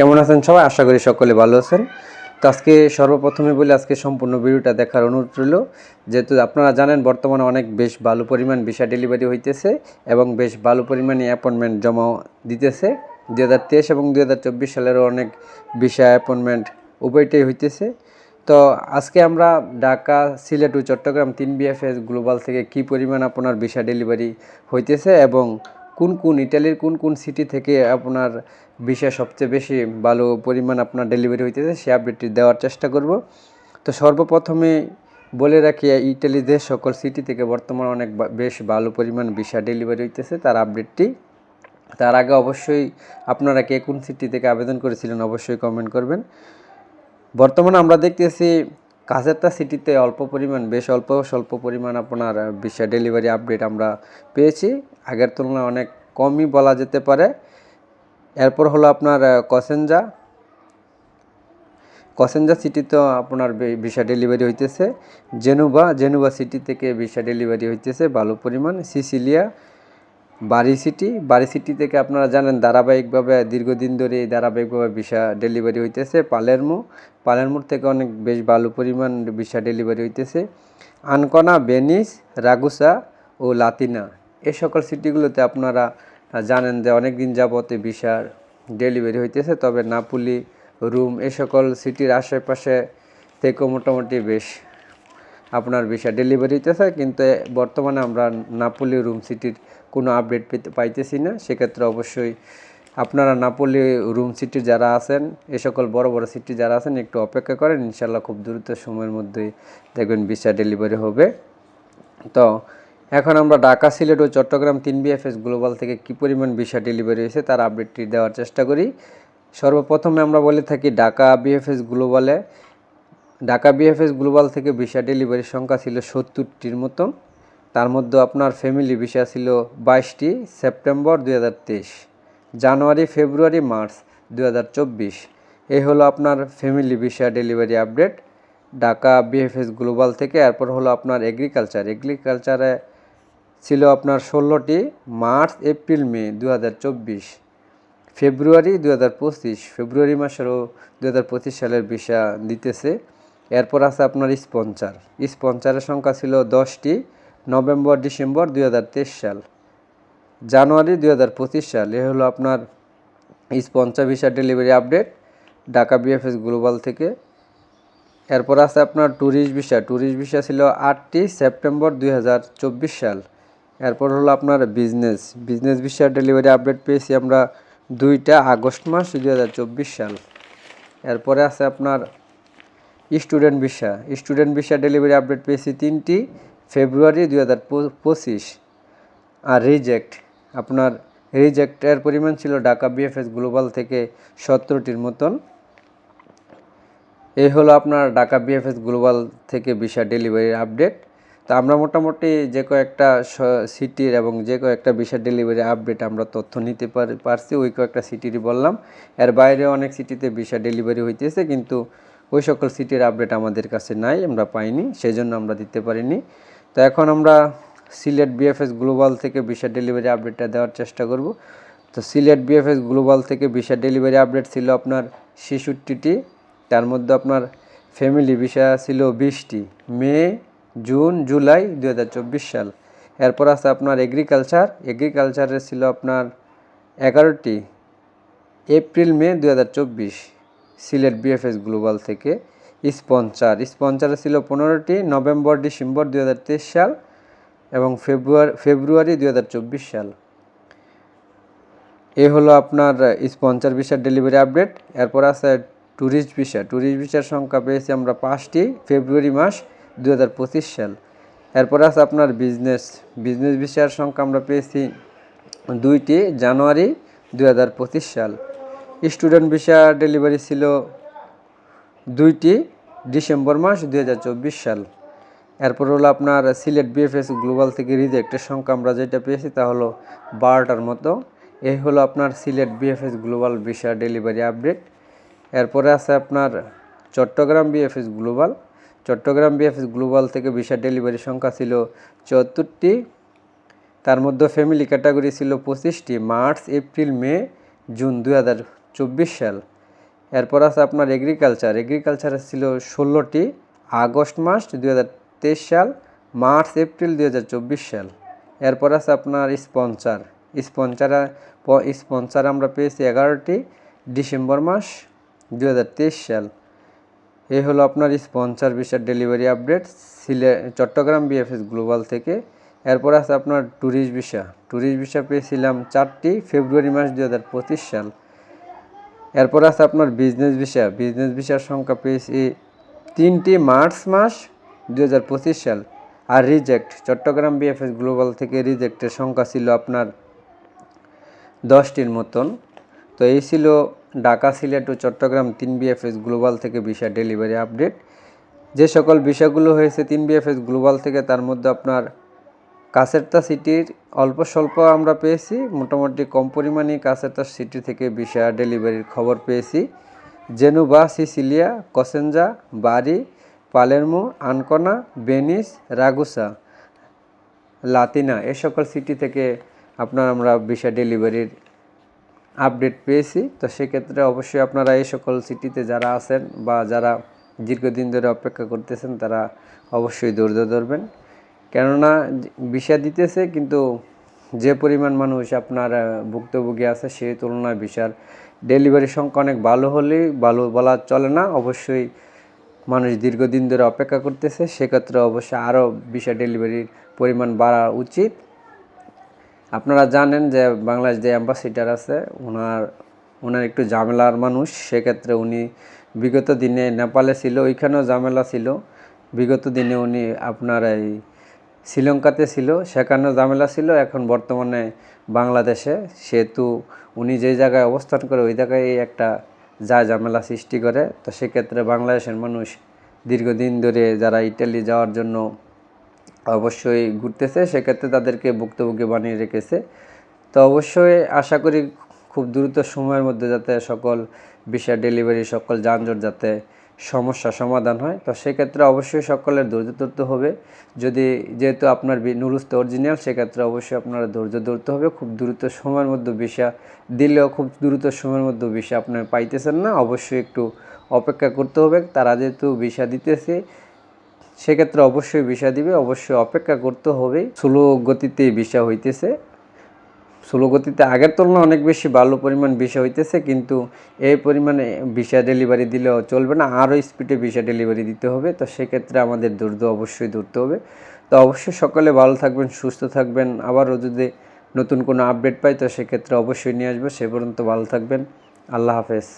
কেমন আছেন সবাই? আশা করি সকলে ভালো আছেন। তো আজকে সর্বপ্রথমে বলে, আজকে সম্পূর্ণ ভিডিওটা দেখার অনুরোধ রইল। যেহেতু আপনারা জানেন, বর্তমানে অনেক বেশ ভালো পরিমাণ ভিসা ডেলিভারি হইতেছে এবং বেশ ভালো পরিমাণে অ্যাপয়েন্টমেন্ট জমা দিতেছে। দুই হাজার তেইশ এবং দুই হাজার চব্বিশ সালেরও অনেক ভিসা অ্যাপয়েন্টমেন্ট উভয়টাই হইতেছে। তো আজকে আমরা ঢাকা, সিলেট ও চট্টগ্রাম তিন বিএফএস গ্লোবাল থেকে কি পরিমাণ আপনার ভিসা ডেলিভারি হইতেছে এবং কোন কোন ইটালির কোন কোন সিটি থেকে আপনার ভিসা সবচেয়ে বেশি ভালো পরিমাণ আপনার ডেলিভারি হইতেছে, সে আপডেটটি দেওয়ার চেষ্টা করব। তো সর্বপ্রথমে বলে রাখি, ইটালি দেশ সকল সিটি থেকে বর্তমানে অনেক বেশ ভালো পরিমাণ ভিসা ডেলিভারি হইতেছে, তার আপডেটটি তার আগে অবশ্যই আপনারা কে কোন সিটি থেকে আবেদন করেছিলেন অবশ্যই কমেন্ট করবেন। বর্তমানে আমরা দেখতেছি কাছেরটা সিটিতে অল্প পরিমাণ, বেশ অল্প, স্বল্প পরিমাণ আপনার ভিসা ডেলিভারি আপডেট আমরা পেয়েছি। আগের তুলনায় অনেক কমই বলা যেতে পারে। এরপর হলো আপনার কসেঞ্জা কসেঞ্জা সিটিতেও আপনার ভিসা ডেলিভারি হইতেছে। জেনুবা জেনুবা সিটি থেকে ভিসা ডেলিভারি হইতেছে, ভালো পরিমাণ। সিসিলিয়া বাড়ি সিটি বাড়ি সিটি থেকে আপনারা জানেন ধারাবাহিকভাবে দীর্ঘদিন ধরে এই ধারাবাহিকভাবে ভিসা ডেলিভারি হইতেছে পালেরমো। পালেরমোর থেকে অনেক বেশ ভালো পরিমাণ ভিসা ডেলিভারি হইতেছে। আনকনা বেনিস রাগুসা ও লাতিনা, এ সকল সিটিগুলোতে আপনারা জানেন যে অনেক দিন যাবতে ভিসার ডেলিভারি হইতেছে, তবে নাপুলি, রুম এই সকল সিটির আশেপাশে থেকেও মোটামুটি বেশ আপনার ভিসা ডেলিভারি হইতেছে। কিন্তু বর্তমানে আমরা নাপোলি রুম সিটির কোনো আপডেট পেতে পাইতেছি না, সেক্ষেত্রে অবশ্যই আপনারা নাপোলি রুম সিটির যারা আছেন, এ সকল বড় বড় সিটি যারা আছেন একটু অপেক্ষা করেন ইনশাল্লাহ খুব দ্রুত সময়ের মধ্যেই দেখবেন ভিসা ডেলিভারি হবে। তো এখন আমরা ঢাকা, সিলেট ও চট্টগ্রাম তিন বিএফএস গ্লোবাল থেকে কি পরিমাণ ভিসা ডেলিভারি হয়েছে তার আপডেটটি দেওয়ার চেষ্টা করি। সর্বপ্রথমে আমরা বলে থাকি ঢাকা বিএফএস গ্লোবালে ঢাকা বিএফএস গ্লোবাল থেকে ভিসা ডেলিভারির সংখ্যা ছিল সত্তরটির মতন তার মধ্যে আপনার ফ্যামিলি ভিসা ছিল বাইশটি সেপ্টেম্বর দুই হাজার তেইশ, জানুয়ারি, ফেব্রুয়ারি, মার্চ দুই হাজার চব্বিশ। এই হলো আপনার family visa delivery update Dhaka BFS global থেকে, এরপর হলো আপনার এগ্রিকালচার এগ্রিকালচারে ছিল আপনার ষোলোটি মার্চ, এপ্রিল, মে দু হাজার চব্বিশ, ফেব্রুয়ারি দু হাজার পঁচিশ, ফেব্রুয়ারি মাসেরও দু হাজার পঁচিশ সালের ভিসা দিতেছে। এরপর আছে আপনার স্পন্সার স্পন্সারের সংখ্যা ছিল দশটি। নভেম্বর, ডিসেম্বর দুই হাজার তেইশ সাল। জানুয়ারি দুই হাজার পঁচিশ সাল। এ হলো আপনার sponsor visa delivery update Dhaka BFS global থেকে। এরপর আছে আপনার ট্যুরিস্ট ভিসা। ট্যুরিস্ট ভিসা ছিল আটটি সেপ্টেম্বর দুই হাজার চব্বিশ সাল। এরপর হলো আপনার business. Business visa delivery update পেয়েছি আমরা দুইটা আগস্ট মাস দুই হাজার চব্বিশ সাল। এরপরে আছে আপনার student visa. Student visa delivery update পেয়েছি তিনটি ফেব্রুয়ারি দুই হাজার পঁচিশ। আর রিজেক্ট, আপনার রিজেক্টের পরিমাণ ছিল ঢাকা বিএফএস গ্লোবাল থেকে সতেরোটির মতন। এই হলো আপনার ঢাকা বিএফএস গ্লোবাল থেকে ভিসা ডেলিভারির আপডেট তো আমরা মোটামুটি যে কয়েকটা সিটির এবং যে কয়েকটা ভিসা ডেলিভারি আপডেট আমরা তথ্য নিতে পার- পারছি, ওই কয়েকটা সিটিরই বললাম। এর বাইরে অনেক সিটিতে ভিসা ডেলিভারি হইতেছে, কিন্তু ওই সকল সিটির আপডেট আমাদের কাছে নাই, আমরা পাইনি সেই জন্য আমরা দিতে পারিনি। তো এখন আমরা সিলেট বিএফএস গ্লোবাল থেকে ভিসা ডেলিভারি আপডেটটা দেওয়ার চেষ্টা করব। তো সিলেট বিএফএস গ্লোবাল থেকে ভিসা ডেলিভারি আপডেট ছিল আপনার ছেষট্টিটি, তার মধ্যে আপনার ফ্যামিলি ভিসা ছিল বিশটি, মে, জুন, জুলাই দু হাজার চব্বিশ সাল। এরপর আছে আপনার এগ্রিকালচার এগ্রিকালচারে ছিল আপনার এগারোটি, এপ্রিল, মে দু হাজার চব্বিশ সিলেট বিএফএস গ্লোবাল থেকে। স্পন্সার স্পন্সারে ছিল পনেরোটি, নভেম্বর, ডিসেম্বর দু হাজার তেইশ সাল এবং ফেব্রুয়ারি ফেব্রুয়ারি দু হাজার চব্বিশ সাল। এ হলো আপনার স্পন্সর ভিসার ডেলিভারি আপডেট। এরপর আছে ট্যুরিস্ট ভিসা। ট্যুরিস্ট ভিসার সংখ্যা পেয়েছি আমরা পাঁচটি, ফেব্রুয়ারি মাস দু হাজার পঁচিশ সাল। এরপর আছে আপনার বিজনেস। বিজনেস ভিসার সংখ্যা আমরা পেয়েছি দুইটি, জানুয়ারি দু হাজার পঁচিশ সাল। স্টুডেন্ট ভিসা ডেলিভারি ছিল দুইটি ডিসেম্বর মাস দু হাজার চব্বিশ সাল। এরপর হলো আপনার সিলেট বিএফএস গ্লোবাল থেকে রিজেক্টের সংখ্যা আমরা যেটা পেয়েছি তা হলো বারোটার মতো। এই হলো আপনার Sylhet BFS global visa delivery update এরপরে আছে আপনার Chittagong BFS global Chittagong BFS global থেকে ভিসা ডেলিভারি সংখ্যা ছিল চুয়াত্তরটি তার মধ্যে ফ্যামিলি ক্যাটাগরি ছিল পঁচিশটি, মার্চ, এপ্রিল, মে, জুন দু হাজার চব্বিশ সাল। এরপর আছে আপনার এগ্রিকালচার এগ্রিকালচারে ছিল ষোলোটি, আগস্ট মাস দুই হাজার তেইশ সাল, মার্চ, এপ্রিল দুই হাজার চব্বিশ সাল। এরপর আছে আপনার স্পন্সার স্পন্সার স্পন্সার আমরা পেয়েছি এগারোটি, ডিসেম্বর মাস দুই হাজার তেইশ সাল। এই হলো আপনার স্পন্সার ভিসার ডেলিভারি আপডেট সিলে, চট্টগ্রাম বিএফএস গ্লোবাল থেকে। এরপর আছে আপনার ট্যুরিস্ট ভিসা ট্যুরিস্ট ভিসা পেয়েছিলাম চারটি, ফেব্রুয়ারি মাস দুই হাজার পঁচিশ সাল। এরপর আছে আপনার বিজনেস ভিসা বিজনেস ভিসার সংখ্যা পেয়েছি তিনটি মার্চ মাস দুই হাজার পঁচিশ সাল। আর রিজেক্ট চট্টগ্রাম বিএফএস গ্লোবাল থেকে রিজেক্টের সংখ্যা ছিল আপনার দশটির মতন। তো এই ছিল ঢাকা, সিলেট ও চট্টগ্রাম তিন বিএফএস গ্লোবাল থেকে ভিসা ডেলিভারি আপডেট যে সকল বিষয়গুলো হয়েছে তিন বিএফএস গ্লোবাল থেকে, তার মধ্যে আপনার কাসেরতা সিটির অল্প স্বল্প আমরা পেয়েছি, মোটামুটি কম পরিমাণে কাসেরতা সিটি থেকে ভিসা ডেলিভারির খবর পেয়েছি। Genova Sicilia Cosenza Bari, Palermo, Ancona Venice Ragusa, Latina, এ সকল সিটি থেকে আপনার আমরা ভিসা ডেলিভারির আপডেট পেয়েছি। তো সেক্ষেত্রে অবশ্যই আপনারা এই সকল সিটিতে যারা আছেন বা যারা দীর্ঘদিন ধরে অপেক্ষা করতেছেন, তারা অবশ্যই ধৈর্য ধরবেন। কেননা ভিসা দিতেছে, কিন্তু যে পরিমাণ মানুষ আপনার ভুক্তভোগী আছে সেই তুলনায় ভিসার ডেলিভারি সংখ্যা অনেক ভালো হলেই ভালো বলা চলে না। অবশ্যই মানুষ দীর্ঘদিন ধরে অপেক্ষা করতেছে, সেক্ষেত্রে অবশ্যই আরও ভিসা ডেলিভারির পরিমাণ বাড়া উচিত। আপনারা জানেন যে বাংলাদেশ যে অ্যাম্বাসিডার আছে, ওনার ওনার একটু ঝামেলার মানুষ, সেক্ষেত্রে উনি বিগত দিনে নেপালে ছিল, ওইখানেও ঝামেলা ছিল। বিগত দিনে উনি আপনার এই শ্রীলঙ্কাতে ছিল, সেখানেও ঝামেলা ছিল, এখন বর্তমানে বাংলাদেশে। সেহেতু উনি যে জায়গায় অবস্থান করে, ওই জায়গায় একটা যা ঝামেলা সৃষ্টি করে। তো সেক্ষেত্রে বাংলাদেশের মানুষ দীর্ঘদিন ধরে যারা ইটালি যাওয়ার জন্য অবশ্যই ঘুরতেছে, সেক্ষেত্রে তাদেরকে ভুক্তভোগী বানিয়ে রেখেছে। তো অবশ্যই আশা করি খুব দ্রুত সময়ের মধ্যে যাতে সকল বিষয় ডেলিভারি, সকল যানজট যাতে সমস্যা সমাধান হয়, তো সেক্ষেত্রে অবশ্যই সকলের ধৈর্য ধরতে হবে। যদি যেহেতু আপনার নুরুস্ত অরিজিনাল সেক্ষেত্রে অবশ্যই আপনারা ধৈর্য ধরতে হবে। খুব দ্রুত সময়ের মধ্যে ভিসা দিলেও খুব দ্রুত সময়ের মধ্যে ভিসা আপনার পাইতেছেন না, অবশ্যই একটু অপেক্ষা করতে হবে। তারা যেহেতু ভিসা দিতেছে, সেক্ষেত্রে অবশ্যই ভিসা দিবে, অবশ্যই অপেক্ষা করতে হবে। স্লো গতিতে ভিসা হইতেছে। গতিতে আগের তুলনায় অনেক বেশি ভালো পরিমাণ বিষা হইতেছে, কিন্তু এই পরিমাণে ভিসা ডেলিভারি দিলেও চলবে না, আরও স্পিডে ভিসা ডেলিভারি দিতে হবে, তো সেক্ষেত্রে আমাদের ধৈর্য অবশ্যই ধরতে হবে। তো অবশ্যই সকালে ভালো থাকবেন, সুস্থ থাকবেন, আবারও যদি নতুন কোনো আপডেট পাই, তো সেক্ষেত্রে অবশ্যই নিয়ে আসব, সে পর্যন্ত ভালো থাকবেন, আল্লাহ হাফেজ।